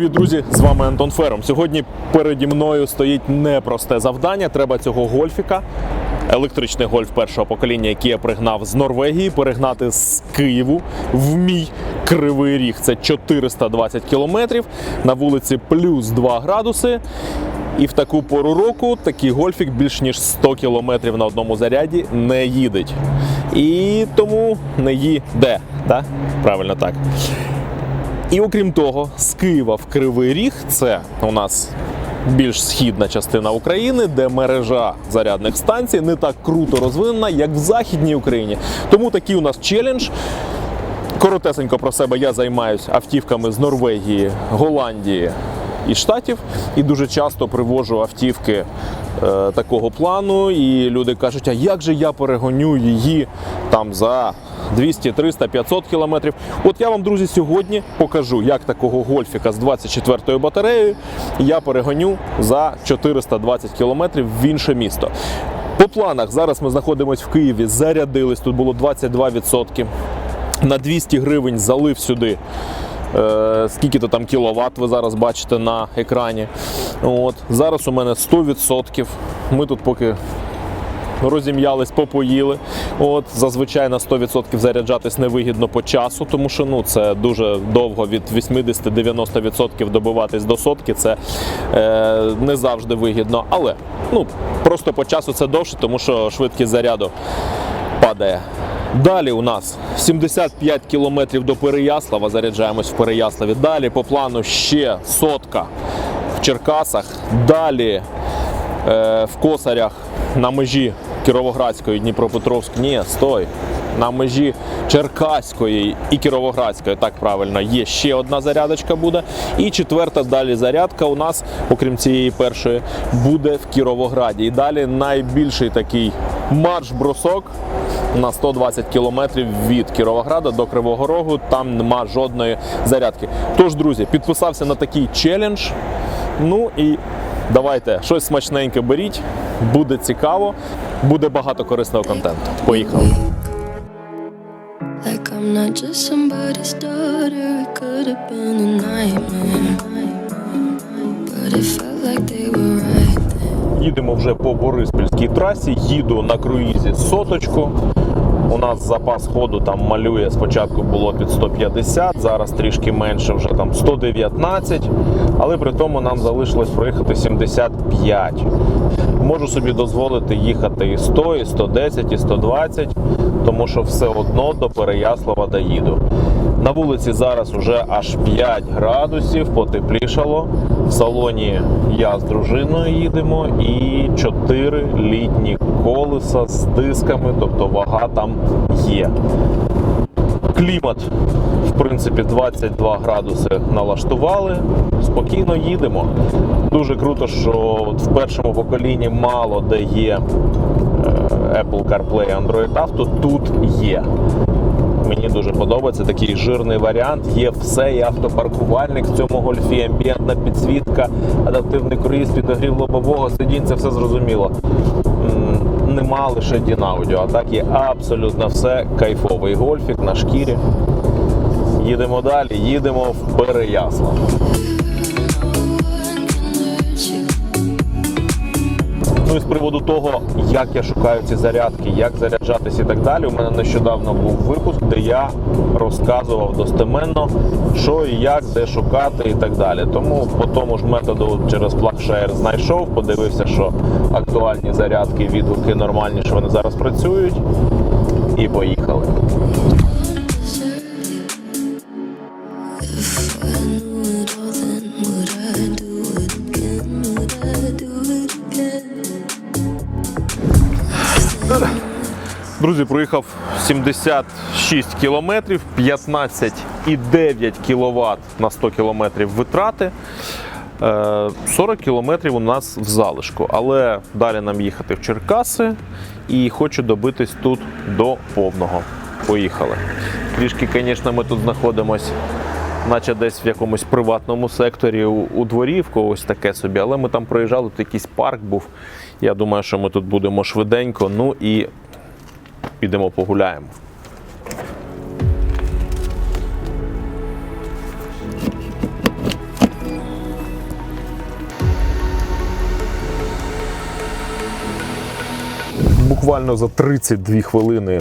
Привіт, друзі! З вами Антон Фером. Сьогодні переді мною стоїть непросте завдання. Треба цього гольфіка, електричний гольф першого покоління, який я пригнав з Норвегії, перегнати з Києву в мій кривий ріг. Це 420 кілометрів на вулиці плюс 2 градуси. І в таку пору року такий гольфік більш ніж 100 кілометрів на одному заряді не їдеть. І тому не їде. Да? Правильно так. І окрім того, з Києва в Кривий Ріг це у нас більш східна частина України, де мережа зарядних станцій не так круто розвинена, як в Західній Україні. Тому такий у нас челендж. Коротесенько про себе я займаюся автівками з Норвегії, Голландії і Штатів, і дуже часто привожу автівки е, такого плану. І люди кажуть, а як же я перегоню її там за 200, 300, 500 кілометрів. От я вам, друзі, сьогодні покажу, як такого гольфіка з 24-ю батареєю я перегоню за 420 кілометрів в інше місто. По планах зараз ми знаходимося в Києві, зарядились, тут було 22%. На 200 гривень залив сюди. Е, скільки то там кіловат ви зараз бачите на екрані. От. Зараз у мене 100%. Ми тут поки розім'ялись, попоїли. От, зазвичай на 100% заряджатись невигідно по часу, тому що ну, це дуже довго від 80-90% добиватись до сотки. Це е, не завжди вигідно. Але ну, просто по часу це довше, тому що швидкість заряду падає. Далі у нас 75 кілометрів до Переяслава. Заряджаємось в Переяславі. Далі по плану ще сотка в Черкасах. Далі е, в Косарях на межі Кіровоградської і Дніпропетровської. Ні, стой. На межі Черкаської і Кіровоградської, так правильно, є ще одна зарядочка буде. І четверта далі зарядка у нас, окрім цієї першої, буде в Кіровограді. І далі найбільший такий марш-бросок на 120 кілометрів від Кіровограда до Кривого Рогу. Там нема жодної зарядки. Тож, друзі, підписався на такий челендж. Ну і давайте щось смачненьке беріть, буде цікаво, буде багато корисного контенту. Поїхали! Like I'm not just somebody's daughter, it could have been a nightmare. But it felt like they were right there. Їдемо вже по Бориспільській трасі, їду на круїзі соточку. У нас запас ходу там малює спочатку було під 150, зараз трішки менше, вже там 119, але при тому нам залишилось проїхати 75. Можу собі дозволити їхати і 100, і 110, і 120, тому що все одно до Переяслава доїду. На вулиці зараз уже аж 5 градусів, потеплішало. В салоні я з дружиною їдемо і 4 літні колеса з дисками, тобто вага там є. Клімат, принципі, 22 градуси налаштували. Спокійно їдемо. Дуже круто, що от в першому поколінні мало де є е, Apple CarPlay Android Auto, тут є. Мені дуже подобається такий жирний варіант. Є все, і автопаркувальник в цьому гольфі, амбієнтна підсвітка, адаптивний круїз, підогрів лобового сидінь, це все зрозуміло. Нема лише Дінаудіо, а так є абсолютно все. Кайфовий гольфік на шкірі. Їдемо далі, їдемо в Переяслав. Ну і з приводу того, як я шукаю ці зарядки, як заряджатись і так далі. У мене нещодавно був випуск, де я розказував достеменно, що і як, де шукати і так далі. Тому по тому ж методу через PlugShare знайшов, подивився, що актуальні зарядки, відгуки нормальні, що вони зараз працюють, і поїхали. Друзі, проїхав 76 кілометрів, 15,9 кВт на 100 кілометрів витрати. Е, 40 кілометрів у нас в залишку, але далі нам їхати в Черкаси і хочу добитись тут до повного. Поїхали. Трішки, звісно, ми тут знаходимось, наче десь в якомусь приватному секторі у дворі в когось таке собі. Але ми там проїжджали, тут якийсь парк був. Я думаю, що ми тут будемо швиденько, ну і підемо погуляємо. Буквально за 32 хвилини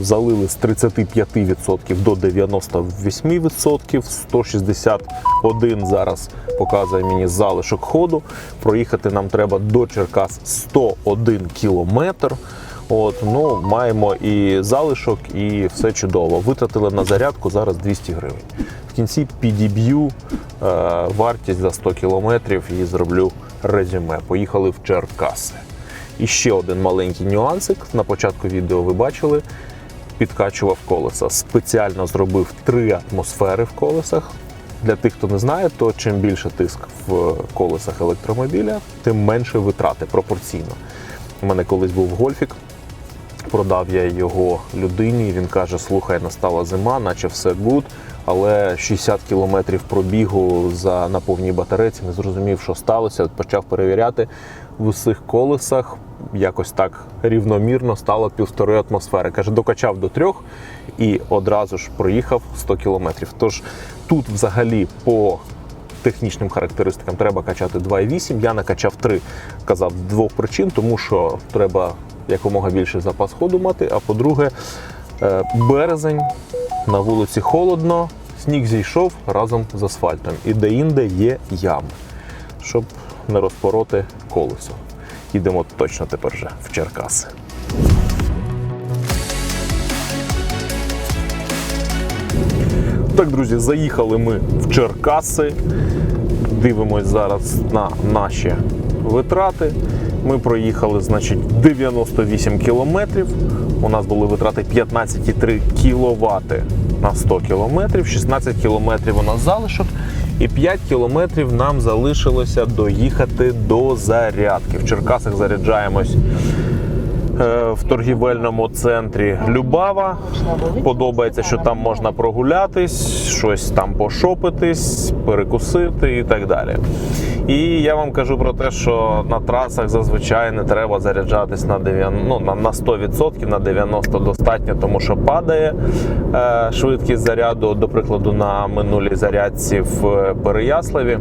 залили з 35% до 98%. 161 зараз показує мені залишок ходу. Проїхати нам треба до Черкас 101 кілометр. От, ну, маємо і залишок, і все чудово. Витратили на зарядку зараз 200 гривень. В кінці підіб'ю е, вартість за 100 кілометрів і зроблю резюме. Поїхали в Черкаси. І ще один маленький нюансик. На початку відео ви бачили, підкачував колеса. Спеціально зробив три атмосфери в колесах. Для тих, хто не знає, то чим більше тиск в колесах електромобіля, тим менше витрати пропорційно. У мене колись був гольфік, продав я його людині. Він каже: слухай, настала зима, наче все гуд, але 60 кілометрів пробігу за на повній батарейці не зрозумів, що сталося. Почав перевіряти в усіх колесах. Якось так рівномірно стало півтори атмосфери. Каже, докачав до трьох і одразу ж проїхав 100 кілометрів. Тож тут взагалі по технічним характеристикам треба качати 2,8. Я накачав 3, казав, з двох причин, тому що треба якомога більше запас ходу мати. А по-друге, е, березень на вулиці холодно, сніг зійшов разом з асфальтом. І де-інде є ями, щоб не розпороти колесо. Їдемо точно тепер вже в Черкаси. Так, друзі, заїхали ми в Черкаси. Дивимось зараз на наші витрати. Ми проїхали, значить, 98 кілометрів. У нас були витрати 15,3 кВт на 100 кілометрів, 16 кілометрів у нас залишок, і 5 кілометрів нам залишилося доїхати до зарядки. В Черкасах заряджаємось е, в торгівельному центрі Любава. Подобається, що там можна прогулятись, щось там пошопитись, перекусити і так далі. І я вам кажу про те, що на трасах зазвичай не треба заряджатись на 90, ну, на, на 100%, на 90% достатньо, тому що падає е, швидкість заряду, до прикладу, на минулій зарядці в е, Переяславі.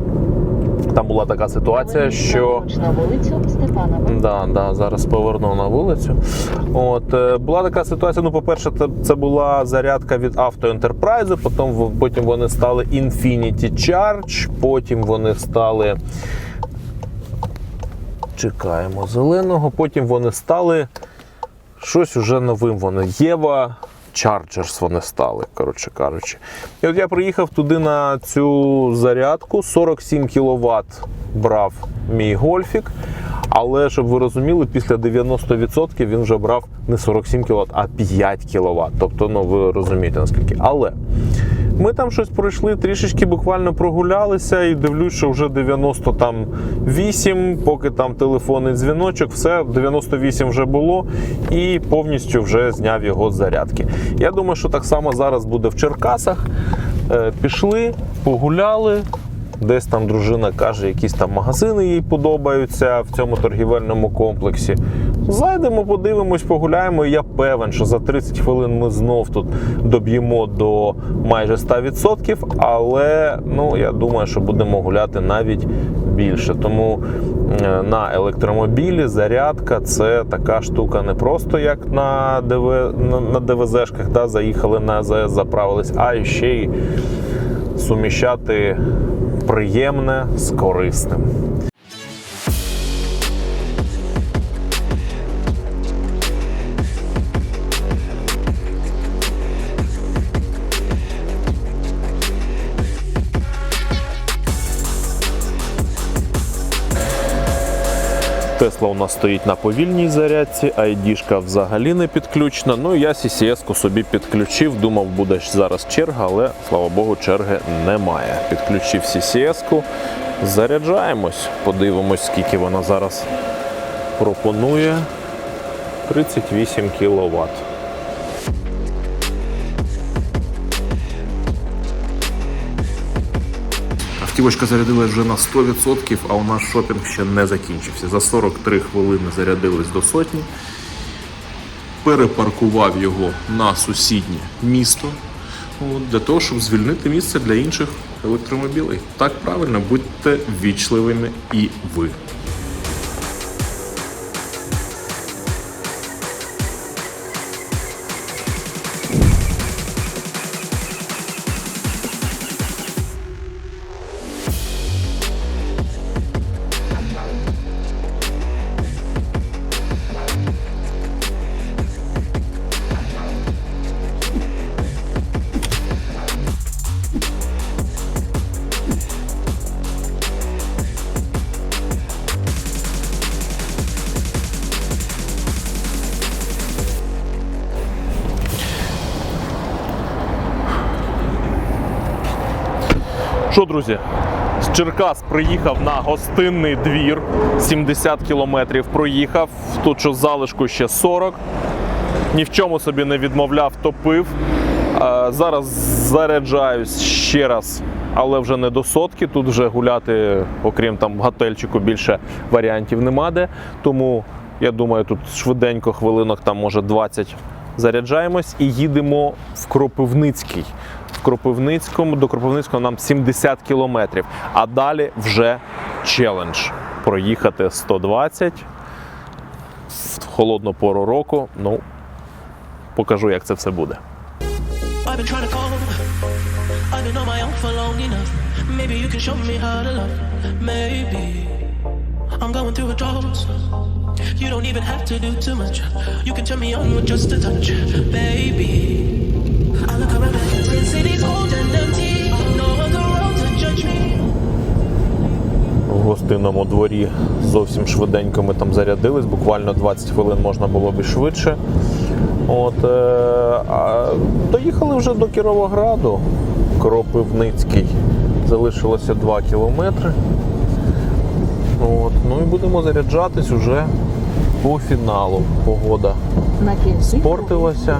Там була така ситуація, що на вулицю Степанова. Да, да, зараз поверну на вулицю. От е, була така ситуація. Ну, по-перше, це, це була зарядка від Enterprise, потім, потім вони стали Infinity Charge, потім вони стали. Чекаємо зеленого, потім вони стали щось уже новим. Вони Єва Chargers вони стали, коротше кажучи. І от я приїхав туди на цю зарядку. 47 кВт брав мій гольфік. Але щоб ви розуміли, після 90% він вже брав не 47 кВт, а 5 кВт. Тобто, ну ви розумієте наскільки. Але ми там щось пройшли, трішечки буквально прогулялися і дивлюсь, що вже 98, поки там телефонний дзвіночок, все, 98 вже було і повністю вже зняв його з зарядки. Я думаю, що так само зараз буде в Черкасах. Е, Пішли, погуляли. Десь там дружина каже, якісь там магазини їй подобаються в цьому торгівельному комплексі. Зайдемо, подивимось, погуляємо. І я певен, що за 30 хвилин ми знов тут доб'ємо до майже 100%, але ну, я думаю, що будемо гуляти навіть більше. Тому е, на електромобілі зарядка це така штука не просто як на ДВ, на, ДВЗшках, да, заїхали на АЗС, заправились, а ще й суміщати приємне з корисним. Тесла у нас стоїть на повільній зарядці, ID-шка взагалі не підключена. Ну я CCS-ку собі підключив. Думав, буде зараз черга, але слава Богу, черги немає. Підключив CCS-ку, заряджаємось, подивимось, скільки вона зараз пропонує. 38 кВт. Автівочка зарядилась вже на 100%, а у нас шопінг ще не закінчився. За 43 хвилини зарядились до сотні. Перепаркував його на сусіднє місто для того, щоб звільнити місце для інших електромобілей. Так правильно, будьте вічливими і ви. Друзі? З Черкас приїхав на гостинний двір. 70 кілометрів проїхав. Тут що залишку ще 40. Ні в чому собі не відмовляв, топив. Е, Зараз заряджаюсь ще раз, але вже не до сотки. Тут вже гуляти, окрім там готельчику, більше варіантів нема де. Тому я думаю, тут швиденько, хвилинок, там може 20 заряджаємось і їдемо в Кропивницький. Кропивницькому до Кропивницького нам 70 кілометрів. А далі вже челендж проїхати 120 в холодну пору року. Ну, покажу, як це все буде. I'm going through drought. You don't even have to do too much. You can turn me on with just a touch, baby. I look around В гостинному дворі зовсім швиденько ми там зарядились, буквально 20 хвилин можна було б і швидше. От, е, а доїхали вже до Кіровограду, Кропивницький. Залишилося 2 кілометри. От, ну і будемо заряджатись уже по фіналу. Погода спортилася.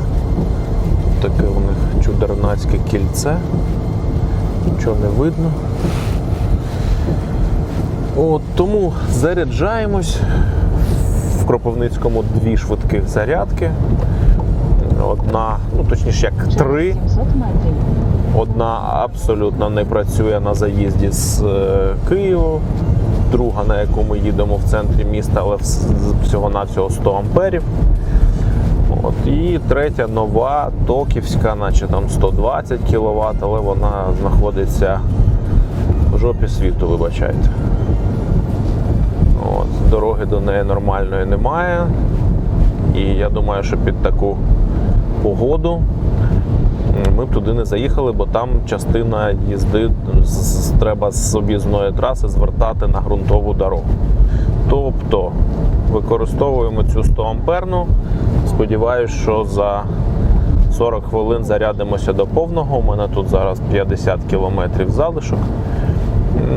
Таке у них чудернацьке кільце. Нічого не видно. От, тому заряджаємось. В Кропивницькому дві швидких зарядки. Одна, ну точніше, як три. Одна абсолютно не працює на заїзді з е, Києва, друга, на яку ми їдемо в центрі міста, але вс- всього-навсього 100 амперів. От, і третя нова, токівська, наче там 120 кВт, але вона знаходиться в жопі світу, вибачайте. От, дороги до неї нормальної немає. І я думаю, що під таку погоду ми б туди не заїхали, бо там частина їзди треба з об'їзної траси звертати на ґрунтову дорогу. Тобто використовуємо цю 100 амперну. Сподіваюсь, що за 40 хвилин зарядимося до повного. У мене тут зараз 50 кілометрів залишок.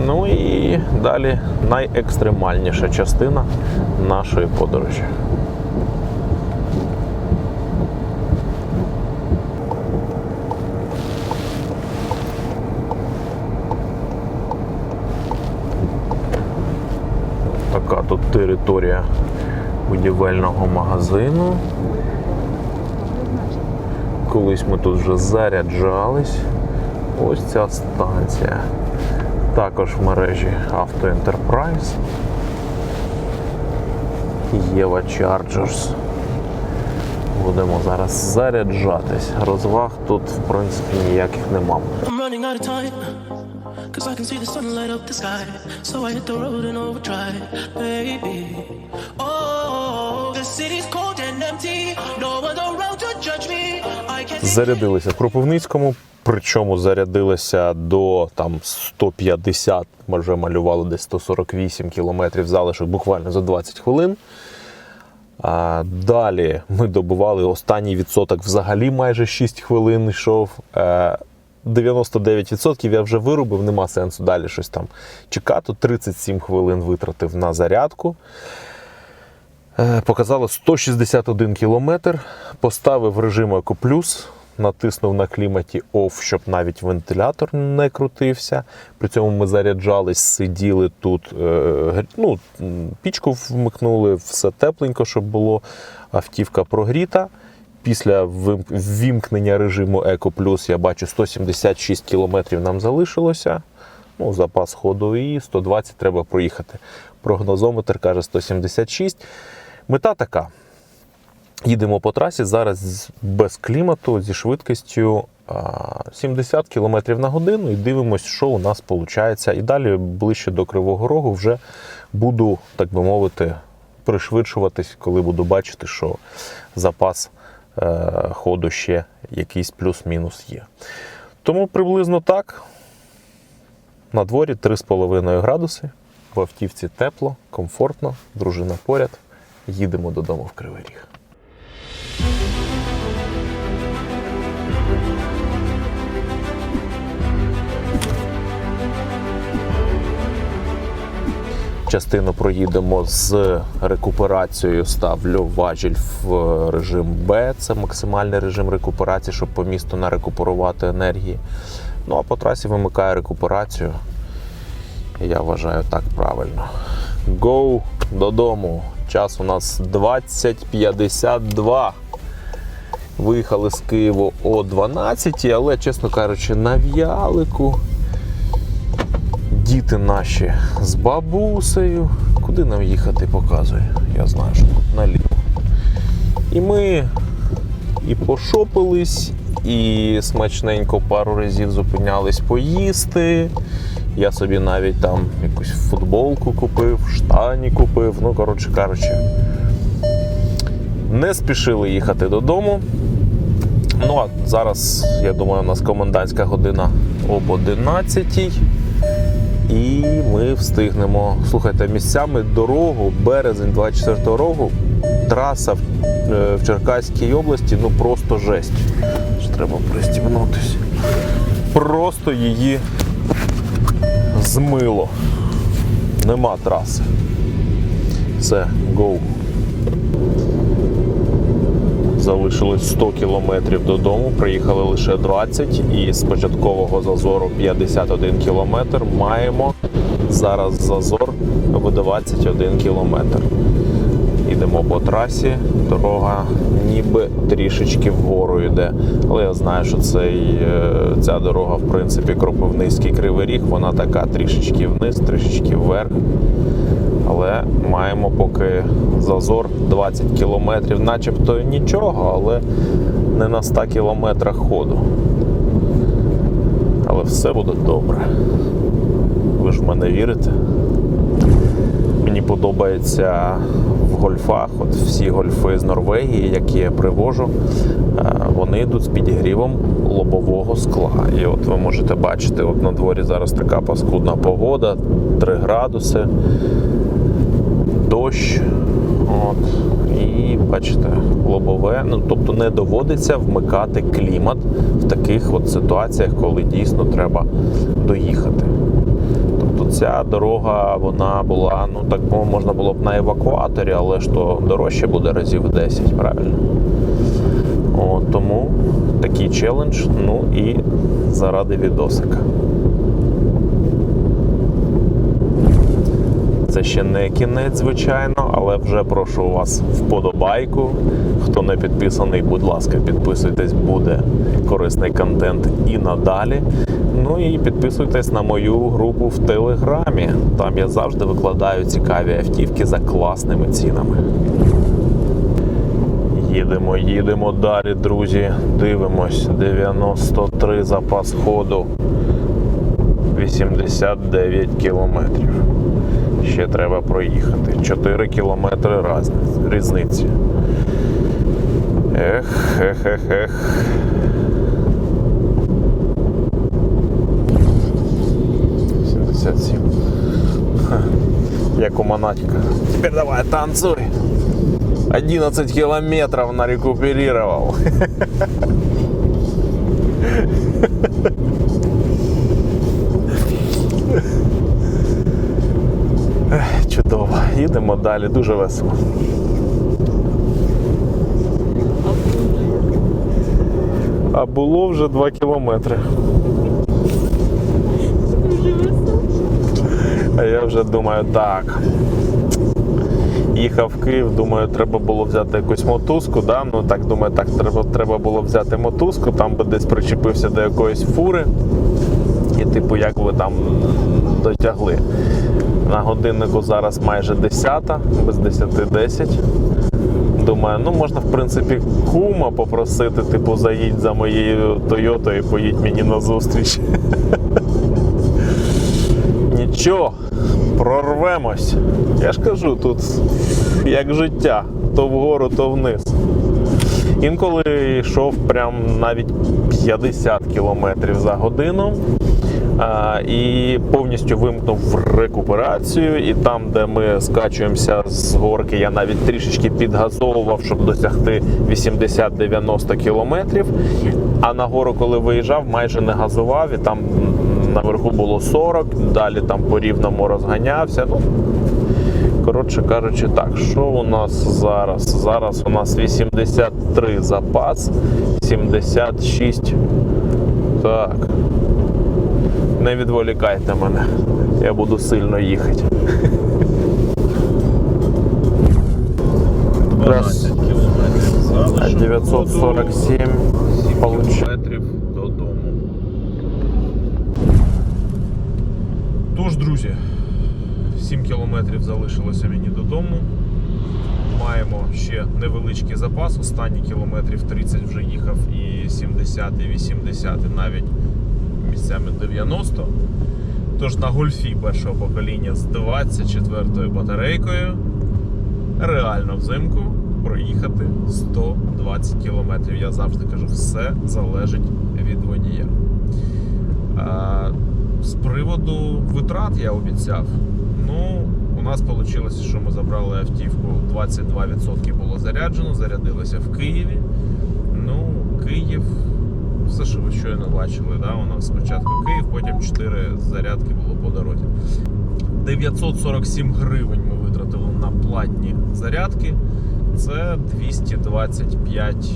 Ну і далі найекстремальніша частина нашої подорожі. Така тут територія будівельного магазину. Колись ми тут вже заряджались. Ось ця станція. Також в мережі Auto Enterprise. Єва Chargers. Будемо зараз заряджатись. Розваг тут, в принципі, ніяких нема. Cause I can see the sun light up the sky. So I hit the road and overdrive, baby. Oh, Зарядилися в Кропивницькому, причому зарядилися до там 150, ми вже малювали десь 148 кілометрів залишок буквально за 20 хвилин. А далі ми добували останній відсоток взагалі майже 6 хвилин йшов. Е, 99% я вже виробив, нема сенсу далі щось там чекати. 37 хвилин витратив на зарядку. Е, Показало 161 кілометр. Поставив режим Eco Plus, натиснув на кліматі OFF, щоб навіть вентилятор не крутився. При цьому ми заряджались, сиділи тут, е, ну, пічку вмикнули, все тепленько, щоб було автівка прогріта. Після ввімкнення режиму Eco Plus я бачу 176 кілометрів нам залишилося. Ну, запас ходу і 120 треба проїхати. Прогнозометр каже 176. Мета така. Їдемо по трасі зараз без клімату зі швидкістю 70 км на годину і дивимось, що у нас виходить. І далі ближче до Кривого Рогу вже буду, так би мовити, пришвидшуватись, коли буду бачити, що запас е, ходу ще якийсь плюс-мінус є. Тому приблизно так. На дворі 3,5 градуси. В автівці тепло, комфортно, дружина поряд. Їдемо додому в Кривий Ріг. Частину проїдемо з рекуперацією. Ставлю важіль в режим Б. Це максимальний режим рекуперації, щоб по місту не рекуперувати енергії. Ну а по трасі вимикаю рекуперацію. Я вважаю так правильно. Go додому. Час у нас 20.52. Виїхали з Києва о 12, але, чесно кажучи, на в'ялику. Діти наші з бабусею. Куди нам їхати, показує. Я знаю, що тут наліво. І ми і пошопились, і смачненько пару разів зупинялись поїсти. Я собі навіть там якусь футболку купив, штані купив. Ну, коротше кажучи, не спішили їхати додому. Ну а зараз, я думаю, у нас комендантська година об 11 і ми встигнемо. Слухайте, місцями дорогу, березень 24 року, траса в, е, в Черкаській області, ну просто жесть. Треба пристібнутися. Просто її змило. Нема траси. Все, гоу. Залишилось 100 кілометрів додому, приїхали лише 20 і з початкового зазору 51 кілометр маємо зараз зазор в 21 кілометр. Йдемо по трасі, дорога ніби трішечки вгору йде. Але я знаю, що цей, е, ця дорога, в принципі, Кропивницький кривий ріг, вона така трішечки вниз, трішечки вверх. Але маємо поки зазор 20 кілометрів, начебто нічого, але не на 100 кілометрах ходу. Але все буде добре. Ви ж в мене вірите? Мені подобається в гольфах, от всі гольфи з Норвегії, які я привожу, е, вони йдуть з підігрівом лобового скла. І от ви можете бачити, от на дворі зараз така паскудна погода, 3 градуси, дощ. От. І бачите, лобове. Ну, тобто не доводиться вмикати клімат в таких от ситуаціях, коли дійсно треба доїхати. Тобто ця дорога вона була, ну так можна було б на евакуаторі, але ж то дорожче буде разів 10, правильно? От, тому такий челендж, ну і заради відосика. Це ще не кінець, звичайно, але вже прошу вас вподобайку. Хто не підписаний, будь ласка, підписуйтесь, буде корисний контент і надалі. Ну і підписуйтесь на мою групу в Телеграмі. Там я завжди викладаю цікаві автівки за класними цінами. Їдемо, їдемо далі, друзі. Дивимось. 93 запас ходу. 89 кілометрів. Ще треба проїхати. 4 кілометри різниці. Ех, ех, ех, ех. Як у Монатика. Теперь давай танцуй. 11 километров нарекуперировал. Ех, Чудово. Їдемо далі, дуже весело. А було вже 2 кілометри. А я вже думаю, так. Їхав в Київ, думаю, треба було взяти якусь мотузку. Да? Ну так думаю, так треба, треба було взяти мотузку, там би десь причепився до якоїсь фури. І, типу, як ви там дотягли. На годиннику зараз майже 10, без 10-10. Думаю, ну можна, в принципі, кума попросити, типу, заїдь за моєю Тойотою і поїдь мені на зустріч. Нічого, прорвемось. Я ж кажу, тут як життя, то вгору, то вниз. Інколи йшов прям навіть 50 км за годину. І повністю вимкнув рекуперацію. І там, де ми скачуємося з горки, я навіть трішечки підгазовував, щоб досягти 80-90 кілометрів. А на гору, коли виїжджав, майже не газував, і там наверху було 40, далі там по рівному розганявся. Ну, Коротше кажучи, так, що у нас зараз? Зараз у нас 83 запас, 76. Так. Не відволікайте мене. Я буду сильно їхати. 12 кілометрів залишок. 947 кілометрів додому. Тож, друзі, 7 кілометрів залишилося мені додому. Маємо ще невеличкий запас. Останні кілометрів 30 вже їхав і 70, і 80, і навіть місцями 90. Тож на гольфі першого покоління з 24 батарейкою реально взимку проїхати 120 кілометрів. Я завжди кажу, все залежить від водія. А, з приводу витрат я обіцяв. Ну, у нас вийшло, що ми забрали автівку, 22% було заряджено, зарядилося в Києві. Ну, Київ, все, що ви щойно бачили, да? у нас спочатку Київ, потім 4 зарядки було по дорозі. 947 гривень ми витратили на платні зарядки. Це 225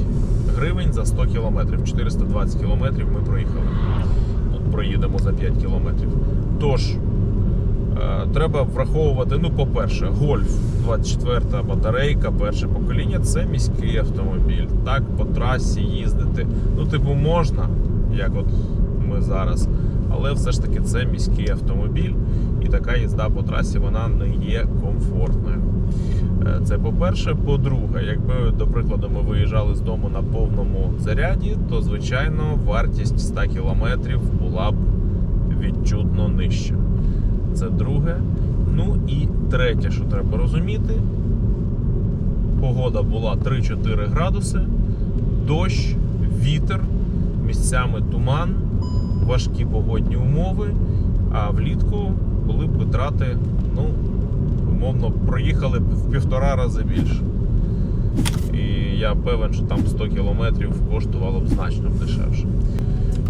гривень за 100 кілометрів. 420 кілометрів ми проїхали. От проїдемо за 5 кілометрів. Тож, треба враховувати, ну, по-перше, гольф 24 батарейка, перше покоління це міський автомобіль. Так, по трасі їздити. Ну, типу, можна, як от ми зараз, але все ж таки це міський автомобіль, і така їзда по трасі вона не є комфортною. Е, Це по-перше. По-друге, якби, до прикладу, ми виїжджали з дому на повному заряді, то звичайно вартість 100 кілометрів була б відчутно нижча. Це друге. Ну і третє, що треба розуміти, погода була 3-4 градуси, дощ, вітер, місцями туман, важкі погодні умови. А влітку були б витрати, ну, умовно, проїхали б в півтора рази більше. І я певен, що там 100 кілометрів коштувало б значно дешевше.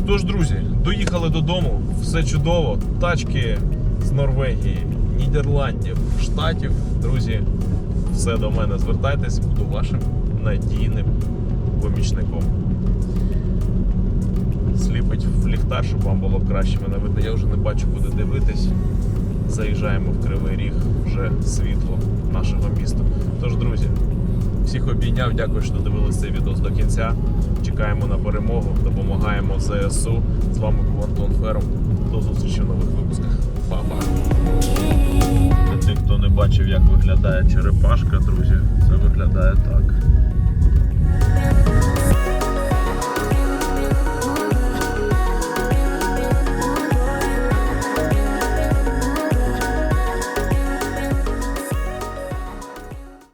Тож, друзі, доїхали додому, все чудово. Тачки з Норвегії, Нідерландів, Штатів. Друзі, все до мене звертайтесь, буду вашим надійним помічником. Сліпить в ліхтар, щоб вам було краще мене видно. Я вже не бачу, куди дивитись. Заїжджаємо в Кривий Ріг, вже світло нашого міста. Тож, друзі, всіх обійняв, дякую, що додивились цей відео до кінця. Чекаємо на перемогу, допомагаємо ЗСУ. З вами був Антон Ферм. До зустрічі в нових випусках черепаха. Для тих, хто не бачив, як виглядає черепашка, друзі, це виглядає так.